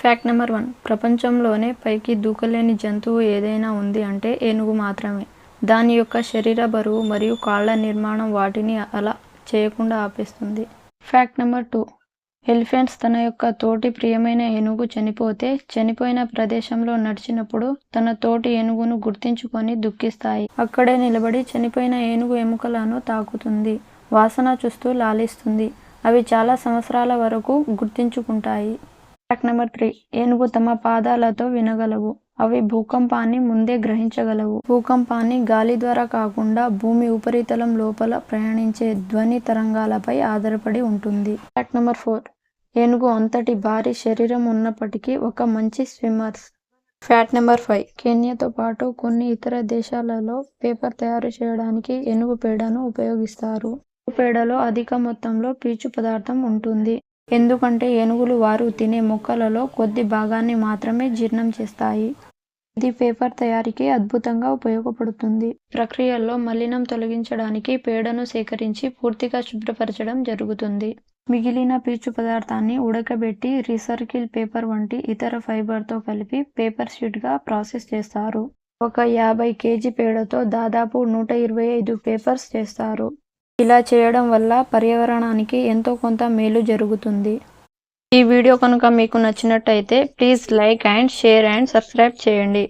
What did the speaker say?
Fact number one ప్రపంచంలోనే పైకి దూకలేని జంతువు ఏదైనా ఉంది అంటే ఏనుగు మాత్రమే. దాని యొక్క శరీర బరువు మరియు కాళ్ళ నిర్మాణం వాటిని అలా చేయకుండా ఆపేస్తుంది. ఫ్యాక్ట్ నెంబర్ టూ ఎలిఫెంట్స్ తన యొక్క తోటి ప్రియమైన ఏనుగు చనిపోతే చనిపోయిన ప్రదేశంలో నడిచినప్పుడు తన తోటి ఏనుగును గుర్తించుకొని దుఃఖిస్తాయి. అక్కడే నిలబడి చనిపోయిన ఏనుగు ఎముకలను తాకుతుంది. వాసన చూస్తూ లాలిస్తుంది. అవి చాలా సంవత్సరాల వరకు గుర్తించుకుంటాయి. Fact number three. ఏనుగు తమ పాదాలతో వినగలవు. అవి భూకంపాన్ని ముందే గ్రహించగలవు. భూకంపాన్ని గాలి ద్వారా కాకుండా భూమి ఉపరితలం లోపల ప్రయాణించే ధ్వని తరంగాలపై ఆధారపడి ఉంటుంది. Fact number four. ఏనుగు అంతటి భారీ శరీరం ఉన్నప్పటికీ ఒక మంచి స్విమ్మర్స్ ఫ్యాట్ నెంబర్ ఫైవ్. కెన్యాతో పాటు కొన్ని ఇతర దేశాలలో పేపర్ తయారు చేయడానికి ఏనుగు పేడను ఉపయోగిస్తారు. పేడలో అధిక మొత్తంలో పీచు పదార్థం ఉంటుంది. ఎందుకంటే ఏనుగులు వారు తినే మొక్కలలో కొద్ది భాగాన్ని మాత్రమే జీర్ణం చేస్తాయి. ఇది పేపర్ తయారీకి అద్భుతంగా ఉపయోగపడుతుంది. ప్రక్రియల్లో మలినం తొలగించడానికి పేడను సేకరించి పూర్తిగా శుభ్రపరచడం జరుగుతుంది. మిగిలిన పీచు పదార్థాన్ని ఉడకబెట్టి రీసర్కిల్ పేపర్ వంటి ఇతర ఫైబర్తో కలిపి పేపర్ షీట్గా ప్రాసెస్ చేస్తారు. ఒక యాభై కేజీ పేడతో దాదాపు నూట ఇరవై ఐదు పేపర్స్ చేస్తారు. ఇలా చేయడం వల్ల పర్యావరణానికి ఎంతో కొంత మేలు జరుగుతుంది. ఈ వీడియో కనుక మీకు నచ్చినట్టయితే please like and share and subscribe చేయండి.